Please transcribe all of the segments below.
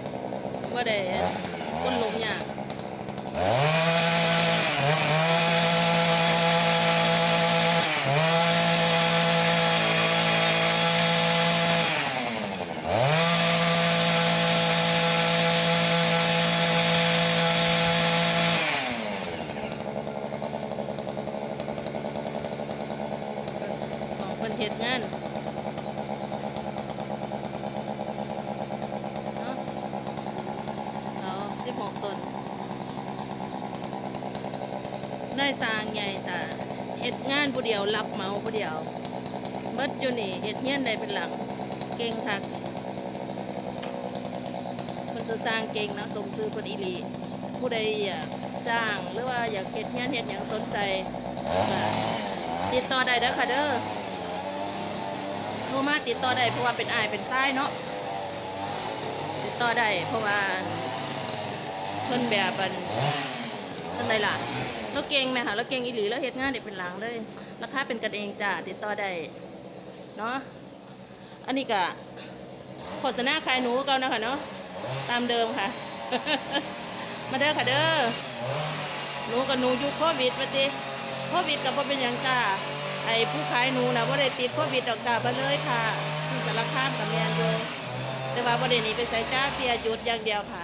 ดว่าได้คนลงยากของเพิ่นเฮ็ดงาน 16ตนได้สร้างใหญ่จ้ะเห็ดงานผู้เดียวรับเมาผู้เดียวเบิดอยู่นี่เห็ดเงี้ยนใดเป็นหลัง เก่งทักคนสร้างเก่งนะสมซื้อคนอีลีผู้ใดอยากจ้างหรือว่าอยากเห็ดเงี้ยนเห็ดอย่างสนใจติดต่อได้เด้อค่ะเด้อโทรมาติดต่อได้เพราะว่าเป็นอายเป็นไส้เนาะติดต่อได้เพราะว่า พิ่นแบบอันจังไดล่ะเราเก่งไหมคะเราเก่งอีหลีแล้วเฮ็ดงานได้เป็นหลังเลยราคาเป็นกันเองจ้าติดต่อได้เนาะอันนี้ก็โฆษณาขายหนูเก่านะคะเนาะตามเดิมค่ะ มาเด้อค่ะเด้อหนูกับหนูยุคโควิดปฏิโควิดกับพ่เป็นยังจ้าไอ้ผู้ขายหนูนะว่าได้ติดโควิดดอกจ้ามาเลยค่ะที่สารคามกับแมนเลยแต่ว่าประเด็นนี้ไปใส่จ้าเพียหยุดอย่างเดียวค่ะ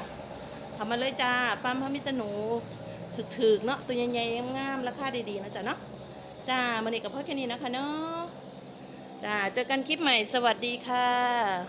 ทำมาเลยจ้าปั๊มพระมิตรหนูถึกๆเนาะตัวใหญ่ๆงามๆราคาดีๆนะจ๊ะเนาะจ้ามันนี้กับพ่อแค่นี้นะคะเนาะจ้าเจอกันคลิปใหม่สวัสดีค่ะ